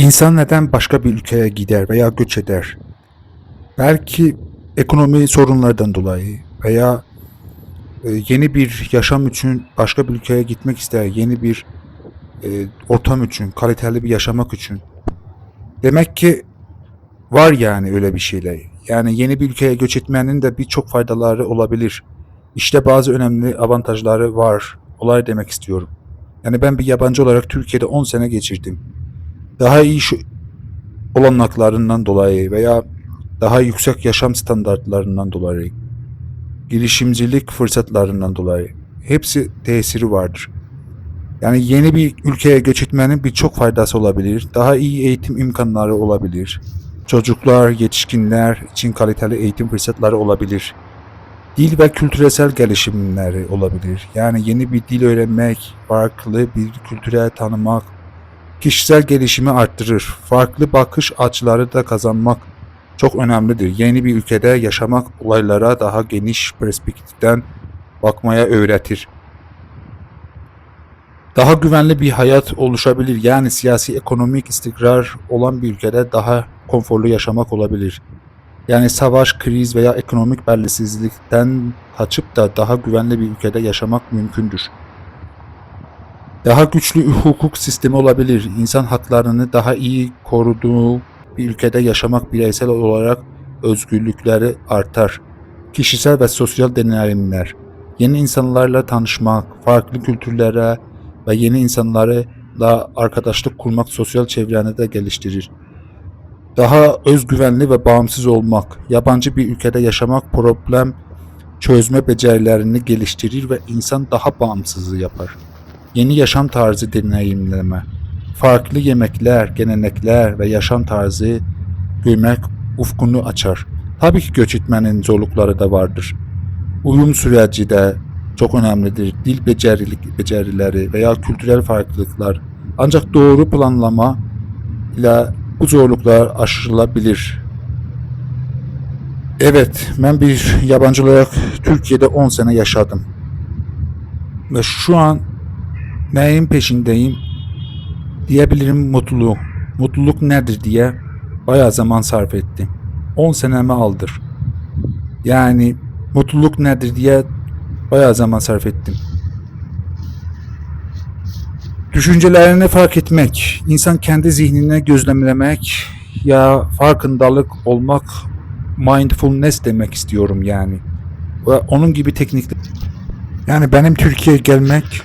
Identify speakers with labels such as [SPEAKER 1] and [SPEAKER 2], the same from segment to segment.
[SPEAKER 1] İnsan neden başka bir ülkeye gider veya göç eder? Belki ekonomi sorunlardan dolayı veya e, yeni bir yaşam için başka bir ülkeye gitmek ister, yeni bir e, ortam için, kaliteli bir yaşamak için. Demek ki var yani öyle bir şeyler. Yani yeni bir ülkeye göç etmenin de birçok faydaları olabilir. İşte bazı önemli avantajları var. Olay demek istiyorum. Yani ben bir yabancı olarak Türkiye'de 10 sene geçirdim. Daha iyi şu olanaklarından dolayı veya daha yüksek yaşam standartlarından dolayı, girişimcilik fırsatlarından dolayı hepsi tesiri vardır. Yani yeni bir ülkeye göç etmenin birçok faydası olabilir. Daha iyi eğitim imkanları olabilir. Çocuklar, yetişkinler için kaliteli eğitim fırsatları olabilir. Dil ve kültürel gelişimleri olabilir. Yani yeni bir dil öğrenmek, farklı bir kültüre tanımak, kişisel gelişimi arttırır. Farklı bakış açıları da kazanmak çok önemlidir. Yeni bir ülkede yaşamak olaylara daha geniş perspektiften bakmaya öğretir. Daha güvenli bir hayat oluşabilir. Yani siyasi ekonomik istikrar olan bir ülkede daha konforlu yaşamak olabilir. Yani savaş, kriz veya ekonomik belirsizlikten kaçıp da daha güvenli bir ülkede yaşamak mümkündür. Daha güçlü hukuk sistemi olabilir. İnsan haklarını daha iyi koruduğu bir ülkede yaşamak bireysel olarak özgürlükleri artar. Kişisel ve sosyal deneyimler, yeni insanlarla tanışmak, farklı kültürlere ve yeni insanlarla arkadaşlık kurmak sosyal çevreni de geliştirir. Daha özgüvenli ve bağımsız olmak, yabancı bir ülkede yaşamak problem çözme becerilerini geliştirir ve insan daha bağımsız yapar. Yeni yaşam tarzı deneyimleme, farklı yemekler, gelenekler ve yaşam tarzı görmek ufkunu açar. Tabii ki göç etmenin zorlukları da vardır. Uyum süreci de çok önemlidir. Dil becerilik, becerileri veya kültürel farklılıklar. Ancak doğru planlama ile bu zorluklar aşılabilir. Evet, ben bir yabancı olarak Türkiye'de 10 sene yaşadım. Ve şu an neyin peşindeyim diyebilirim mutluluk. Mutluluk nedir diye bayağı zaman sarf ettim. 10 senemi aldır. Yani mutluluk nedir diye bayağı zaman sarf ettim. Düşüncelerini fark etmek, insan kendi zihnine gözlemlemek ya farkındalık olmak, mindfulness demek istiyorum yani. Ve onun gibi teknikler. Yani benim Türkiye'ye gelmek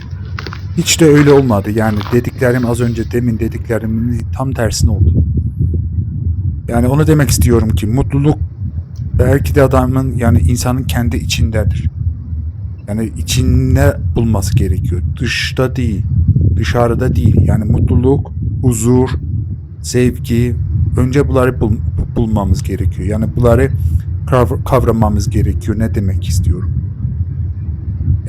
[SPEAKER 1] hiç de öyle olmadı. Yani dediklerim az önce demin dediklerimin tam tersine oldu. Yani onu demek istiyorum ki mutluluk belki de adamın yani insanın kendi içindedir. Yani içinde bulması gerekiyor. Dışta değil. Dışarıda değil. Yani mutluluk, huzur, sevgi önce bunları bul- bulmamız gerekiyor. Yani bunları kav- kavramamız gerekiyor. Ne demek istiyorum?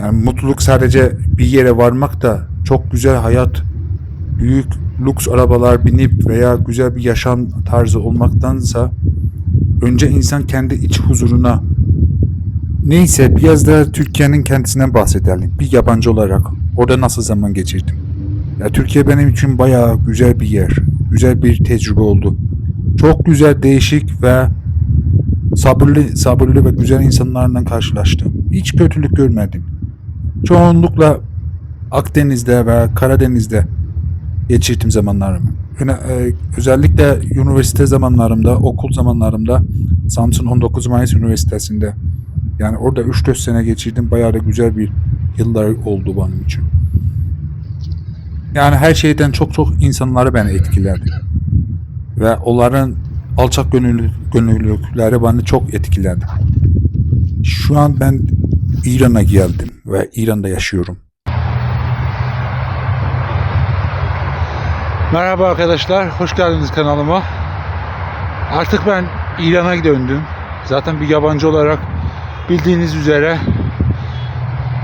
[SPEAKER 1] Yani mutluluk sadece bir yere varmak da çok güzel hayat, büyük lüks arabalar binip veya güzel bir yaşam tarzı olmaktansa önce insan kendi iç huzuruna neyse biraz da Türkiye'nin kendisinden bahsedelim. Bir yabancı olarak orada nasıl zaman geçirdim? Ya Türkiye benim için bayağı güzel bir yer. Güzel bir tecrübe oldu. Çok güzel, değişik ve sabırlı, sabırlı ve güzel insanlarla karşılaştım. Hiç kötülük görmedim. Çoğunlukla Akdeniz'de ve Karadeniz'de geçirdim zamanlarımı. E, özellikle üniversite zamanlarımda, okul zamanlarımda Samsun 19 Mayıs Üniversitesi'nde yani orada 3-4 sene geçirdim. Bayağı da güzel bir yıllar oldu benim için. Yani her şeyden çok çok insanları beni etkiledi. Ve onların alçak gönüllü, gönüllülükleri beni çok etkiledi. Şu an ben İran'a geldim ve İran'da yaşıyorum.
[SPEAKER 2] Merhaba arkadaşlar, hoş geldiniz kanalıma. Artık ben İran'a döndüm. Zaten bir yabancı olarak bildiğiniz üzere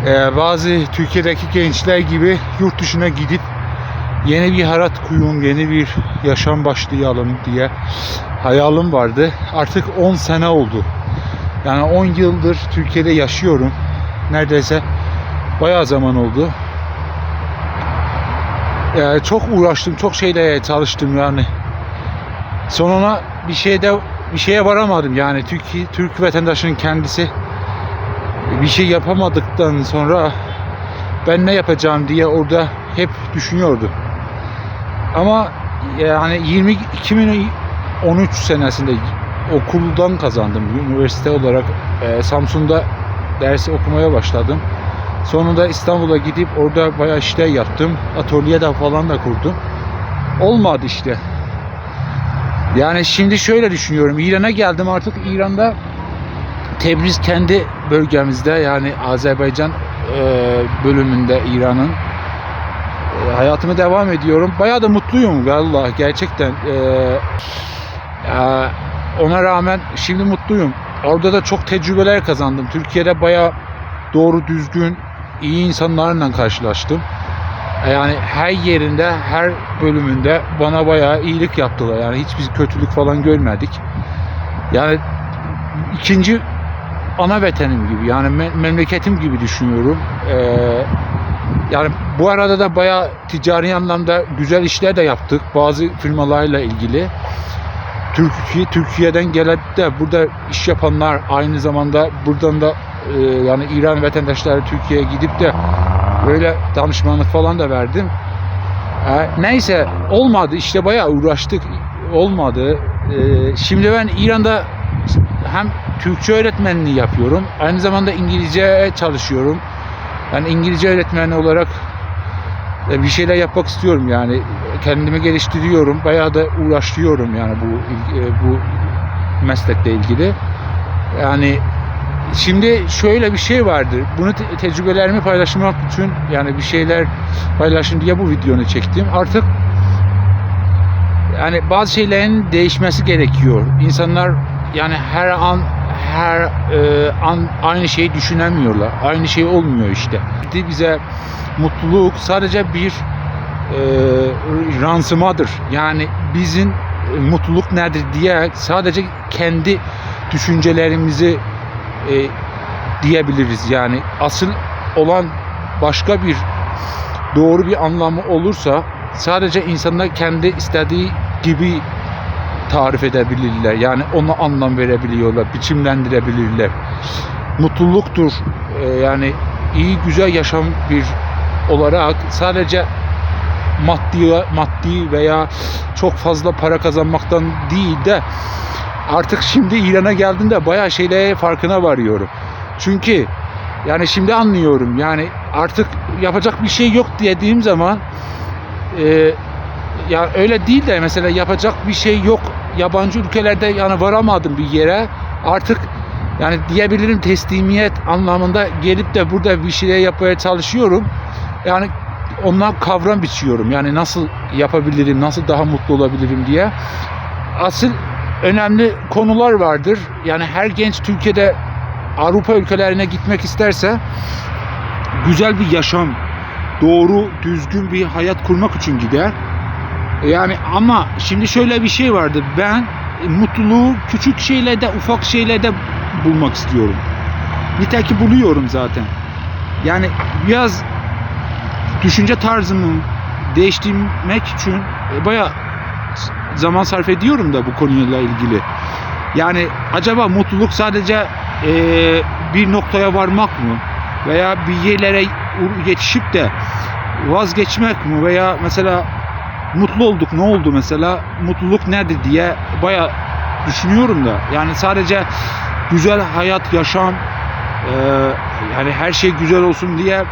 [SPEAKER 2] eee, bazı Türkiye'deki gençler gibi yurt dışına gidip yeni bir hayat kuyum, yeni bir yaşam başlayalım diye hayalim vardı. Artık 10 sene oldu. Yani 10 yıldır Türkiye'de yaşıyorum. Neredeyse bayağı zaman oldu. Yani çok uğraştım, çok şeyle çalıştım yani. sonuna bir şeyde bir şeye varamadım. Yani Türk Türk vatandaşının kendisi bir şey yapamadıktan sonra ben ne yapacağım diye orada hep düşünüyordu. Ama yani 20 2013 senesinde okuldan kazandım. Üniversite olarak e, Samsun'da dersi okumaya başladım. Sonunda İstanbul'a gidip orada bayağı işler yaptım. Atölye de falan da kurdum. Olmadı işte. Yani şimdi şöyle düşünüyorum. İran'a geldim artık İran'da Tebriz kendi bölgemizde yani Azerbaycan e, bölümünde İran'ın e, hayatımı devam ediyorum. Bayağı da mutluyum valla gerçekten. E, ona rağmen şimdi mutluyum. Orada da çok tecrübeler kazandım. Türkiye'de bayağı doğru düzgün iyi insanlarla karşılaştım. Yani her yerinde, her bölümünde bana bayağı iyilik yaptılar. Yani hiçbir kötülük falan görmedik. Yani ikinci ana vatanım gibi yani me- memleketim gibi düşünüyorum. Ee, yani bu arada da bayağı ticari anlamda güzel işler de yaptık bazı firmalarla ilgili. Türkiye Türkiye'den gelip de burada iş yapanlar aynı zamanda buradan da e, yani İran vatandaşları Türkiye'ye gidip de böyle danışmanlık falan da verdim. E, neyse olmadı işte bayağı uğraştık olmadı. E, şimdi ben İran'da hem Türkçe öğretmenliği yapıyorum aynı zamanda İngilizce çalışıyorum. Ben İngilizce öğretmeni olarak e, bir şeyler yapmak istiyorum yani kendimi geliştiriyorum bayağı da uğraşıyorum yani bu e, bu meslekle ilgili. Yani şimdi şöyle bir şey vardır bunu te- tecrübelerimi paylaşmak için yani bir şeyler paylaşın diye bu videonu çektim. Artık yani bazı şeylerin değişmesi gerekiyor. İnsanlar yani her an her e, an aynı şeyi düşünemiyorlar aynı şey olmuyor işte. Bize mutluluk sadece bir e, ransımadır. Yani bizim e, mutluluk nedir diye sadece kendi düşüncelerimizi e, diyebiliriz. Yani asıl olan başka bir doğru bir anlamı olursa sadece insanlar kendi istediği gibi tarif edebilirler. Yani ona anlam verebiliyorlar, biçimlendirebilirler. Mutluluktur. e, yani iyi güzel yaşam bir olarak sadece maddi maddi veya çok fazla para kazanmaktan değil de artık şimdi İran'a geldiğimde bayağı şeylere farkına varıyorum. Çünkü yani şimdi anlıyorum yani artık yapacak bir şey yok dediğim zaman e, ya öyle değil de mesela yapacak bir şey yok yabancı ülkelerde yani varamadım bir yere artık yani diyebilirim teslimiyet anlamında gelip de burada bir şeyler yapmaya çalışıyorum. Yani ondan kavram biçiyorum. Yani nasıl yapabilirim, nasıl daha mutlu olabilirim diye. Asıl önemli konular vardır. Yani her genç Türkiye'de Avrupa ülkelerine gitmek isterse güzel bir yaşam, doğru, düzgün bir hayat kurmak için gider. Yani ama şimdi şöyle bir şey vardı. Ben mutluluğu küçük şeylerde, ufak şeylerde bulmak istiyorum. Nitekim buluyorum zaten. Yani biraz düşünce tarzımı değiştirmek için e, bayağı zaman sarf ediyorum da bu konuyla ilgili. Yani acaba mutluluk sadece e, bir noktaya varmak mı? Veya bir yerlere yetişip de vazgeçmek mi? Veya mesela mutlu olduk ne oldu mesela? Mutluluk nedir diye bayağı düşünüyorum da. Yani sadece güzel hayat, yaşam, e, yani her şey güzel olsun diye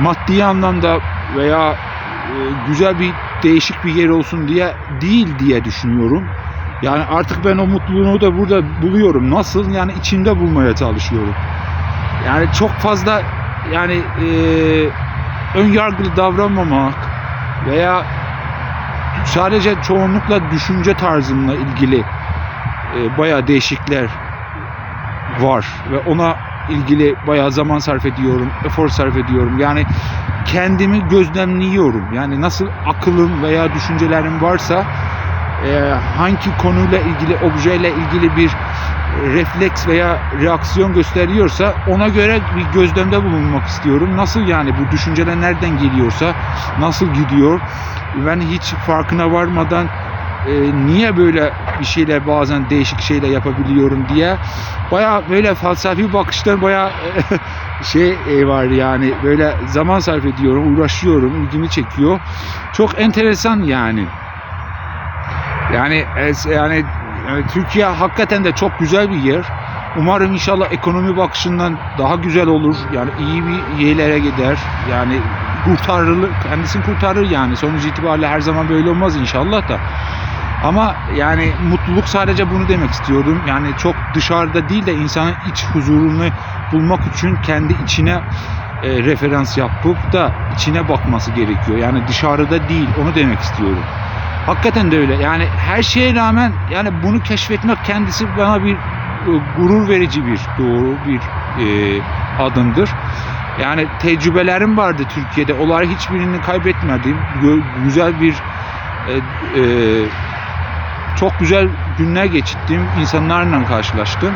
[SPEAKER 2] maddi anlamda veya e, güzel bir değişik bir yer olsun diye değil diye düşünüyorum. Yani artık ben o mutluluğu da burada buluyorum. Nasıl? Yani içinde bulmaya çalışıyorum. Yani çok fazla yani e, ön yargılı davranmamak veya sadece çoğunlukla düşünce tarzımla ilgili e, bayağı değişikler var ve ona ilgili bayağı zaman sarf ediyorum, efor sarf ediyorum. Yani kendimi gözlemliyorum. Yani nasıl akılım veya düşüncelerim varsa e, hangi konuyla ilgili, objeyle ilgili bir refleks veya reaksiyon gösteriyorsa ona göre bir gözlemde bulunmak istiyorum. Nasıl yani bu düşünceler nereden geliyorsa, nasıl gidiyor? Ben hiç farkına varmadan
[SPEAKER 1] e, niye böyle bir şeyler bazen değişik şeyler yapabiliyorum diye baya böyle felsefi bakışlar baya şey e, var yani böyle zaman sarf ediyorum, uğraşıyorum, ilgimi çekiyor. Çok enteresan yani. Yani yani Türkiye hakikaten de çok güzel bir yer. Umarım inşallah ekonomi bakışından daha güzel olur. Yani iyi bir yerlere gider. Yani kurtarılır, kendisini kurtarır yani. Sonuç itibariyle her zaman böyle olmaz inşallah da. Ama yani mutluluk sadece bunu demek istiyorum. Yani çok dışarıda değil de insanın iç huzurunu bulmak için kendi içine e, referans yapıp da içine bakması gerekiyor. Yani dışarıda değil onu demek istiyorum. Hakikaten de öyle. Yani her şeye rağmen yani bunu keşfetmek kendisi bana bir e, gurur verici bir doğru bir e, adımdır. Yani tecrübelerim vardı Türkiye'de. Onları hiçbirini kaybetmedim. Gö- Güzel bir e, e, çok güzel günler geçirdim. İnsanlarla karşılaştım.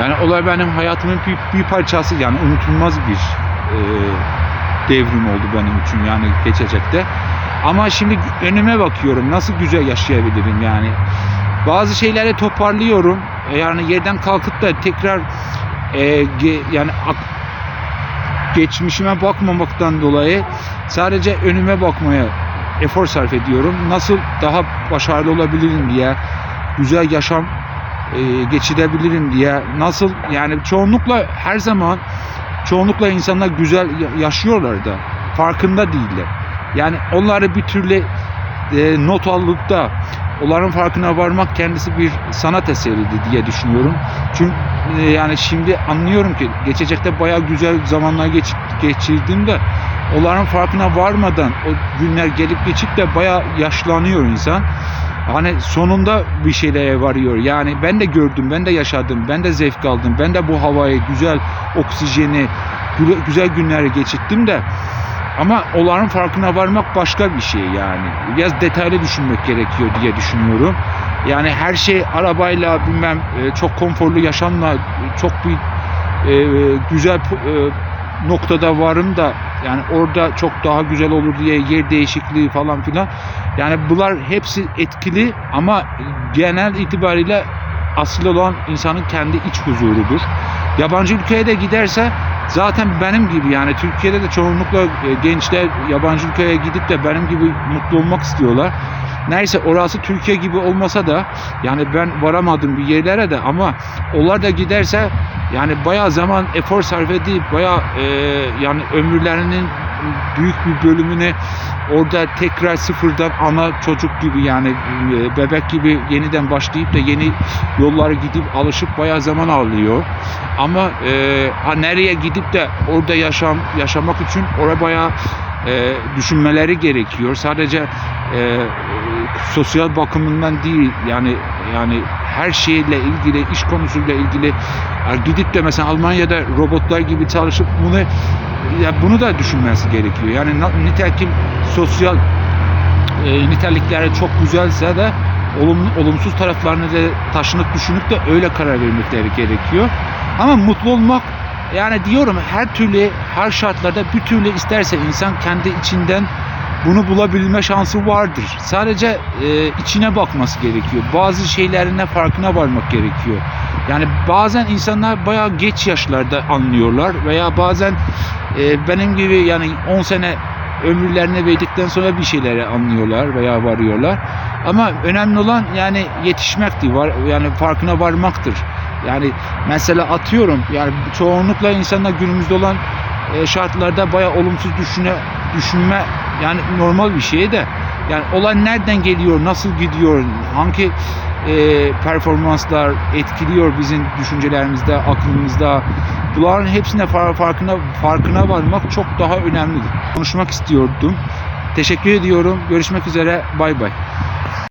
[SPEAKER 1] Yani olay benim hayatımın bir, bir parçası yani unutulmaz bir e, devrim oldu benim için yani geçecekte. Ama şimdi önüme bakıyorum nasıl güzel yaşayabilirim yani. Bazı şeyleri toparlıyorum. E, Yani yerden kalkıp da tekrar e, ge- yani geçmişime bakmamaktan dolayı sadece önüme bakmaya efor sarf ediyorum. Nasıl daha başarılı olabilirim diye, güzel yaşam e, geçirebilirim diye. Nasıl yani çoğunlukla her zaman çoğunlukla insanlar güzel ya- yaşıyorlar da farkında değiller. Yani onları bir türlü e, not alıp da onların farkına varmak kendisi bir sanat eseridir diye düşünüyorum. Çünkü e, yani şimdi anlıyorum ki geçecekte bayağı güzel zamanlar geç, geçirdim de onların farkına varmadan o günler gelip geçip de bayağı yaşlanıyor insan. Hani sonunda bir şeylere varıyor. Yani ben de gördüm, ben de yaşadım, ben de zevk aldım, ben de bu havayı, güzel oksijeni, gü- güzel günleri geçirdim de ama onların farkına varmak başka bir şey yani. Biraz detaylı düşünmek gerekiyor diye düşünüyorum. Yani her şey arabayla bilmem e, çok konforlu yaşamla e, çok bir e, güzel noktada varım da yani orada çok daha güzel olur diye yer değişikliği falan filan. Yani bunlar hepsi etkili ama genel itibariyle asıl olan insanın kendi iç huzurudur. Yabancı ülkeye de giderse zaten benim gibi yani Türkiye'de de çoğunlukla e, gençler yabancı ülkeye gidip de benim gibi mutlu olmak istiyorlar. Neyse orası Türkiye gibi olmasa da yani ben varamadım bir yerlere de ama onlar da giderse yani bayağı zaman efor sarf edip bayağı e, yani ömürlerinin büyük bir bölümünü orada tekrar sıfırdan ana çocuk gibi yani e, bebek gibi yeniden başlayıp da yeni yollara gidip alışıp bayağı zaman alıyor. Ama e, ha nereye gidip de orada yaşam yaşamak için oraya bayağı e, düşünmeleri gerekiyor. Sadece e, sosyal bakımından değil yani yani her şeyle ilgili iş konusuyla ilgili gidip de mesela Almanya'da robotlar gibi çalışıp bunu ya bunu da düşünmesi gerekiyor. Yani nitekim sosyal e, nitelikleri çok güzelse de olumlu, olumsuz taraflarını da taşınıp düşünüp de öyle karar vermekleri gerekiyor. Ama mutlu olmak yani diyorum her türlü her şartlarda bir türlü isterse insan kendi içinden bunu bulabilme şansı vardır. Sadece e, içine bakması gerekiyor. Bazı şeylerine farkına varmak gerekiyor. Yani bazen insanlar bayağı geç yaşlarda anlıyorlar veya bazen e, benim gibi yani 10 sene ömürlerini verdikten sonra bir şeyleri anlıyorlar veya varıyorlar. Ama önemli olan yani yetişmekti var yani farkına varmaktır. Yani mesela atıyorum yani çoğunlukla insanlar günümüzde olan e, şartlarda bayağı olumsuz düşüne düşünme yani normal bir şey de yani olan nereden geliyor, nasıl gidiyor, hangi e, performanslar etkiliyor bizim düşüncelerimizde, aklımızda. Bunların hepsine far- farkına farkına varmak çok daha önemlidir. Konuşmak istiyordum. Teşekkür ediyorum. Görüşmek üzere. Bay bay.